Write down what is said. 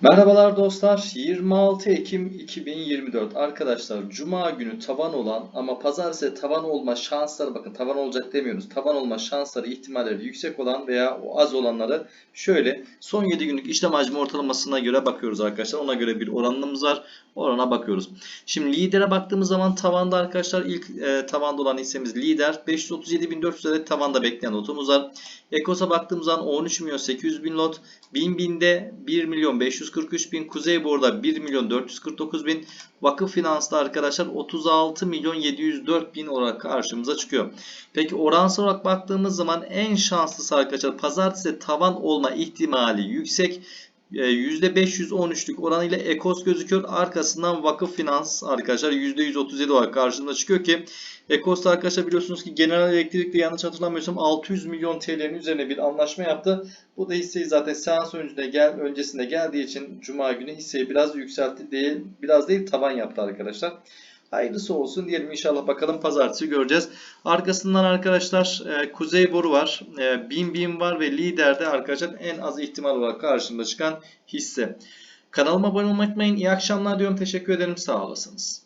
Merhabalar dostlar. 26 Ekim 2024. Arkadaşlar Cuma günü tavan olan ama pazartesi tavan olma şansları bakın tavan olacak demiyoruz. Tavan olma şansları ihtimalleri yüksek olan veya o az olanları şöyle son 7 günlük işlem hacmi ortalamasına göre bakıyoruz arkadaşlar. Ona göre bir oranımız var. Orana bakıyoruz. Şimdi lidere baktığımız zaman tavanda arkadaşlar ilk e, tavanda olan hissemiz lider. 537.400 adet tavanda bekleyen lotumuz var. Ekos'a baktığımız zaman 13 milyon 800 bin lot. 1000 binde 1 milyon 543 bin. Kuzey Bor'da 1 milyon 449 bin. Vakıf Finans'ta arkadaşlar 36 milyon 704 bin olarak karşımıza çıkıyor. Peki oransal olarak baktığımız zaman en şanslısı arkadaşlar pazartesi tavan olma ihtimali yüksek. %513'lük oranıyla Ekos gözüküyor. Arkasından Vakıf Finans arkadaşlar %137 olarak karşımıza çıkıyor ki Ekos'ta arkadaşlar biliyorsunuz ki General Elektrik'le yanlış hatırlamıyorsam 600 milyon TL'nin üzerine bir anlaşma yaptı. Bu da hisseyi zaten seans öncesinde, gel, öncesinde geldiği için Cuma günü hisseyi biraz yükseltti değil, biraz değil tavan yaptı arkadaşlar. Hayırlısı olsun diyelim inşallah bakalım pazartesi göreceğiz. Arkasından arkadaşlar e, Kuzey Boru var. E, Bin Bin var ve liderde arkadaşlar en az ihtimal olarak karşımıza çıkan hisse. Kanalıma abone olmayı unutmayın. İyi akşamlar diyorum. Teşekkür ederim. Sağ olasınız.